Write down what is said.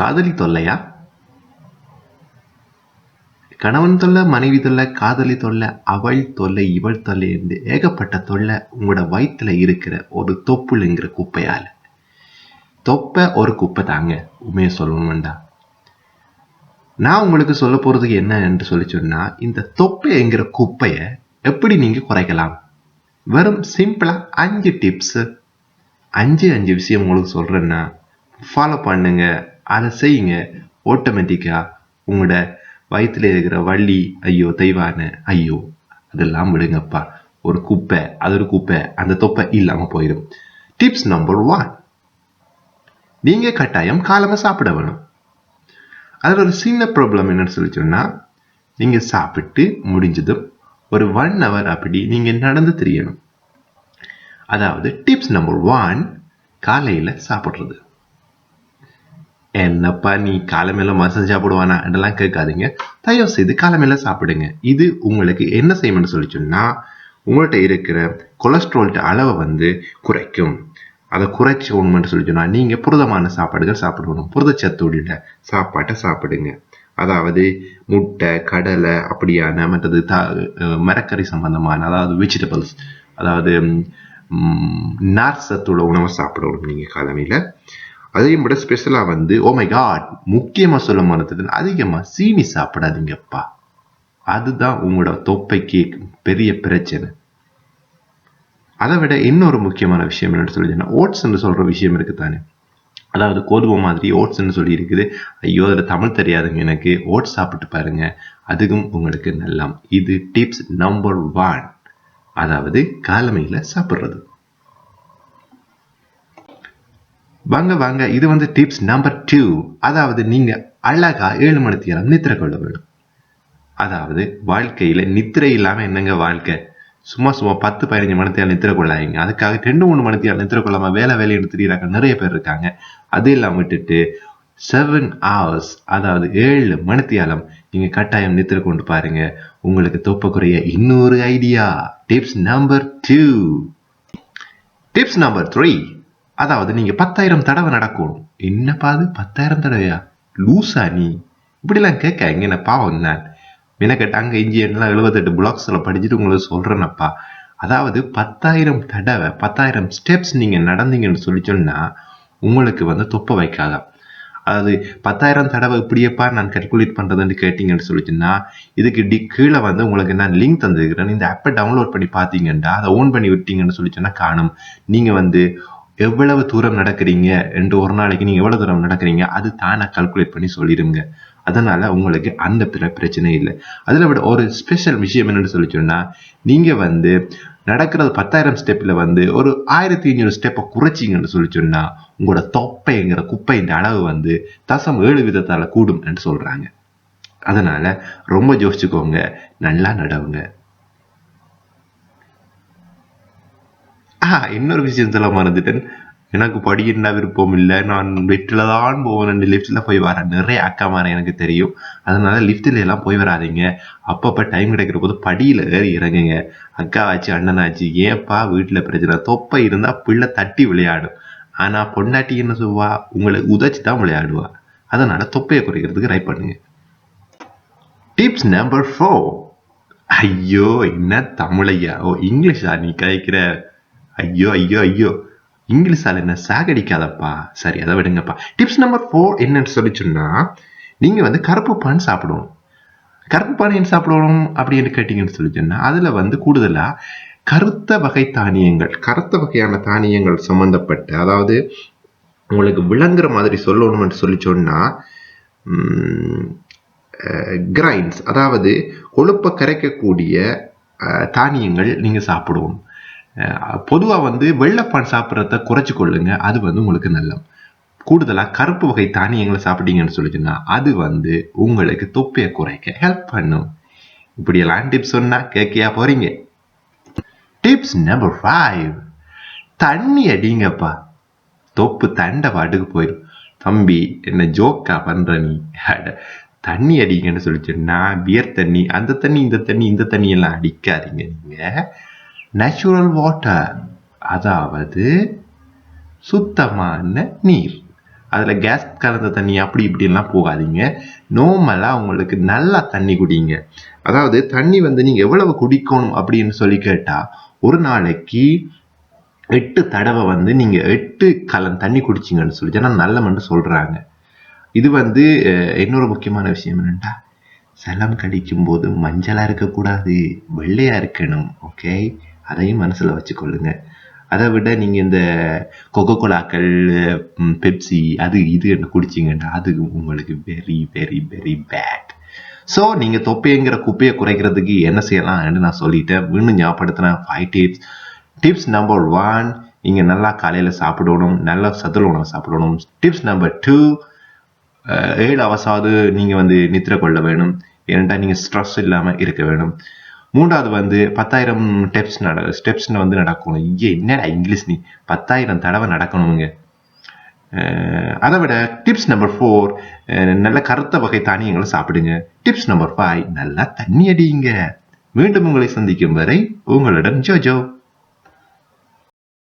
காதலி தொல்லையா கணவன் தொல்லை மனைவி தொல்லை காதலி தொல்லை அவள் தொல்லை இவள் தொல்லை என்று ஏகப்பட்ட தொல்லை உங்களோட வயிற்றுல இருக்கிற ஒரு தொப்புளுங்கிற குப்பையால. தொப்பை ஒரு குப்பை தாங்க உண்மையை சொல்லணும்டா நான் உங்களுக்கு சொல்ல போறதுக்கு என்ன என்று சொல்லி சொன்னா இந்த தொப்பைங்கிற குப்பையை எப்படி நீங்க குறைக்கலாம்? வெறும் சிம்பிளா அஞ்சு டிப்ஸ் அஞ்சு அஞ்சு விஷயம் உங்களுக்கு சொல்றேன்னா ஃபாலோ பண்ணுங்க. அதை செய்யுங்க. ஆட்டோமேட்டிக்காக உங்களோட வயிற்றுல இருக்கிற வள்ளி ஐயோ தெய்வான ஐயோ அதெல்லாம் விடுங்கப்பா. ஒரு குப்பை அது ஒரு குப்பை அந்த தொப்பை இல்லாமல் போயிடும். டிப்ஸ் நம்பர் ஒன் நீங்க கட்டாயம் காலமா சாப்பிட வேணும். அதில் ஒரு சின்ன ப்ராப்ளம் என்னன்னு சொல்லி சொன்னால் நீங்கள் சாப்பிட்டு முடிஞ்சதும் ஒரு ஒன் ஹவர் அப்படி நீங்கள் நடந்து தெரியணும். அதாவது டிப்ஸ் நம்பர் ஒன் காலையில் சாப்பிட்றது. என்னப்பா நீ காலமேல மசம் சாப்பிடுவானா? அதெல்லாம் கேட்காதீங்க. தயவு செய்து காலமேல சாப்பிடுங்க. இது உங்களுக்கு என்ன செய்யணும்னு சொல்லி சொன்னா உங்கள்கிட்ட இருக்கிற கொலஸ்ட்ரால் அளவை வந்து குறைக்கும். அதை குறைச்சி ஒண்ணுன்னு சொல்லி சொன்னா நீங்க புரதமான சாப்பாடுகள் சாப்பிடணும். புரதச்சத்து உள்ள சாப்பாட்டை சாப்பிடுங்க. அதாவது முட்டை கடலை அப்படியான மற்றது த மரக்கறி சம்பந்தமான அதாவது வெஜிடபிள்ஸ் அதாவது நார் சத்துள்ள உணவை சாப்பிடணும் நீங்கள் காலமையில் அதையும் விட ஸ்பெஷலா வந்து oh ஓமை காட் முக்கியமா சொல்ல மறந்துட்டு அதிகமா சீனி சாப்பிடாதீங்கப்பா. அதுதான் உங்களோட தொப்பைக்கு பெரிய பிரச்சனை. அதை விட இன்னொரு முக்கியமான விஷயம் என்னென்னு சொல்லி ஓட்ஸ்ன்னு சொல்ற விஷயம் இருக்கு தானே அதாவது கோதுமை மாதிரி ஓட்ஸ்ன்னு சொல்லி இருக்குது. ஐயோ அதில் தமிழ் தெரியாதுங்க எனக்கு. ஓட்ஸ் சாப்பிட்டு பாருங்க. அதுக்கும் உங்களுக்கு நல்லா இது டிப்ஸ் நம்பர் ஒன் அதாவது காலமையில் சாப்பிட்றது. வாங்க வாங்க இது வந்து டிப்ஸ் நம்பர் டூ அதாவது நீங்க அழகா ஏழு மணி நேரம் நித்திர கொள்ள வேணும். அதாவது வாழ்க்கையில நித்திரை இல்லாம என்னங்க வாழ்க்கை? சும்மா சும்மா பத்து பதினஞ்சு மணித்தியால் நித்திர கொள்ளாதீங்க. அதுக்காக ரெண்டு மூணு மணித்தியால் நித்திர கொள்ளாம வேலை வேலைன்னு தெரியுறாங்க நிறைய பேர் இருக்காங்க. அது எல்லாம் விட்டுட்டு செவன் ஹவர்ஸ் அதாவது ஏழு மணித்தியாலம் நீங்க கட்டாயம் நித்திரை கொண்டு பாருங்க. உங்களுக்கு தொப்பக்குறைய இன்னொரு idea tips number two tips number three அதாவது நீங்க பத்தாயிரம் தடவை நடக்கணும். என்னப்பா அது பத்தாயிரம் தடவையா? லூசா நீ. இப்படிலாம் கேட்க எங்க என்ன பாவம் நான் அங்கே அங்க இஞ்சி எழுபத்தெட்டு பிளாக்ஸில் படிச்சுட்டு உங்களுக்கு சொல்றேனப்பா. அதாவது பத்தாயிரம் தடவை பத்தாயிரம் ஸ்டெப்ஸ் நீங்கள் நடந்தீங்கன்னு சொல்லி சொன்னால் உங்களுக்கு வந்து தொப்பை வைக்காதான் அதாவது பத்தாயிரம் தடவை இப்படியப்பா நான் கல்குலேட் கேட்டிங்கன்னு சொல்லி சொல்லிச்சுன்னா இதுக்கு டி கீழே வந்து உங்களுக்கு நான் லிங்க் தந்துருக்கிறேன். இந்த ஆப்பை டவுன்லோட் பண்ணி பார்த்தீங்கன்னா அதை ஓன் பண்ணி விட்டீங்கன்னு சொல்லி சொன்னால் காணும். நீங்கள் வந்து எவ்வளவு தூரம் நடக்கிறீங்க? என்று ஒரு நாளைக்கு நீங்க எவ்வளவு தூரம் நடக்கிறீங்க? அது தானே கால்குலேட் பண்ணி சொல்லிடுங்க. அதனால உங்களுக்கு அந்த பிரச்சனை இல்லை. அதில் விட ஒரு ஸ்பெஷல் விஷயம் என்னன்னு சொல்லி சொன்னா நீங்க வந்து நடக்கிறது பத்தாயிரம் ஸ்டெப்பில் வந்து ஒரு ஆயிரத்தி ஐநூறு ஸ்டெப்பை குறைச்சிங்கன்னு சொல்லி சொன்னா உங்களோட தொப்பைங்கிற குப்பைன்ற அளவு வந்து தசம் ஏழு விதத்தால் கூடும் என்று சொல்றாங்க. அதனால ரொம்ப யோசிச்சுக்கோங்க. நல்லா நடவுங்க. ஆ இன்னொரு விஷயத்துல மறந்துட்டேன். எனக்கு படிக்கின்ற விருப்பம் இல்லை. நான் லிஃப்ட்ல தான் போவேன். லிஃப்ட்டில் போய் வரேன் நிறைய அக்காமார எனக்கு தெரியும். அதனால லிஃப்ட்டில் எல்லாம் போய் வராதீங்க. அப்பப்போ டைம் கிடைக்கிற போது படியில் ஏறி இறங்குங்க. அக்கா ஆச்சு அண்ணன் ஆச்சு ஏன்ப்பா வீட்டில் பிரச்சனை? தொப்பை இருந்தால் பிள்ளை தட்டி விளையாடும். ஆனால் பொண்டாட்டி என்ன சொல்வா உங்களை உதச்சி தான் விளையாடுவா. அதனால தொப்பையை குறைக்கிறதுக்கு ட்ரை பண்ணுங்க. டிப்ஸ் நம்பர் ஃபோர் ஐயோ என்ன தமிழையா? ஓ இங்கிலீஷா நீ கழிக்கிற ஐயோ ஐயோ ஐயோ. இங்கிலீஷால என்ன சாகடிக்காதப்பா. சரி அதை விடுங்கப்பா. டிப்ஸ் நம்பர் ஃபோர் என்னன்னு சொல்லி சொன்னால் நீங்க வந்து கருப்பு பான் சாப்பிடணும். கருப்பு பான் ஏன் சாப்பிடணும் அப்படின்னு கேட்டீங்கன்னு சொல்லி சொன்னால் அதுல வந்து கூடுதலா கருத்த வகை தானியங்கள் கருத்த வகையான தானியங்கள் சம்பந்தப்பட்ட அதாவது உங்களுக்கு விளங்குற மாதிரி சொல்லணும்னு சொல்லி சொன்னால் கிரைன்ஸ் அதாவது கொழுப்பை கரைக்கக்கூடிய தானியங்கள் நீங்கள் சாப்பிடுவோம் பொதுவாக வந்து வெள்ளைப்பான் சாப்பிட்றத குறைச்சி கொள்ளுங்க. அது வந்து உங்களுக்கு நல்லது கூடுதலாக கருப்பு வகை தானியங்களை சாப்பிட்டீங்கன்னு சொல்லிச்சுன்னா அது வந்து உங்களுக்கு தொப்பையை குறைக்க ஹெல்ப் பண்ணும். இப்படியெல்லாம் டிப்ஸ் சொன்னா கேட்கையா போறீங்க? டிப்ஸ் நம்பர் ஃபைவ் தண்ணி அடிங்கப்பா. தொப்பு தண்டை பாட்டுக்கு போயிடும். தம்பி என்ன ஜோக்கா பண்ற நீ? தண்ணி அடிங்கன்னு சொல்லிச்சுன்னா பியர் தண்ணி அந்த தண்ணி இந்த தண்ணி இந்த தண்ணி எல்லாம் அடிக்காதீங்க நீங்க. நேச்சுரல் வாட்டர் அதாவது சுத்தமான நீர். அதில் கேஸ் கலந்த தண்ணி அப்படி இப்படிலாம் போகாதீங்க. நார்மலாக உங்களுக்கு நல்லா தண்ணி குடிங்க. அதாவது தண்ணி வந்து நீங்கள் எவ்வளவு குடிக்கணும் அப்படின்னு சொல்லி கேட்டால் ஒரு நாளைக்கு எட்டு தடவை வந்து நீங்கள் எட்டு கலன் தண்ணி குடிச்சிங்கன்னு சொல்லி ஜனம் நல்லமென்று சொல்கிறாங்க இது வந்து இன்னொரு முக்கியமான விஷயம் என்னென்னா சலம் கடிக்கும் போது மஞ்சளாக இருக்கக்கூடாது வெள்ளையாக இருக்கணும் ஓகே அதையும் மனசில் வச்சுக்கொள்ளுங்க. அதை விட நீங்கள் இந்த கொக்கோ கோலாக்கள் பெப்சி அது இது என்ன குடிச்சிங்கன்னா அது உங்களுக்கு very very very bad so நீங்கள் தொப்பைங்கிற குப்பையை குறைக்கிறதுக்கு என்ன செய்யலாம்னு நான் சொல்லிட்டேன். இன்னும் ஞாபகப்படுத்தினேன் five tips tips number one நீங்கள் நல்லா காலையில் சாப்பிடணும் நல்லா சத்துள்ள உணவு சாப்பிடணும். டிப்ஸ் நம்பர் டூ ஏழு அவசாவது நீங்கள் வந்து நித்திர கொள்ள வேணும். ஏனென்றா நீங்கள் ஸ்ட்ரெஸ் இல்லாமல் இருக்க வேணும். மூன்றாவது வந்து பத்தாயிரம் ஸ்டெப்ஸ் நட ஸ்டெப்ஸ்னு வந்து நடக்கணும். இங்கே என்னடா இங்கிலீஷ் நீ? பத்தாயிரம் தடவை நடக்கணுங்க அதை விட டிப்ஸ் நம்பர் ஃபோர் நல்ல கருத்த வகை தானியங்களை சாப்பிடுங்க. டிப்ஸ் நம்பர் ஃபைவ் நல்லா தண்ணி அடியுங்க மீண்டும் உங்களை சந்திக்கும் வரை உங்களுடன் ஜோஜோ.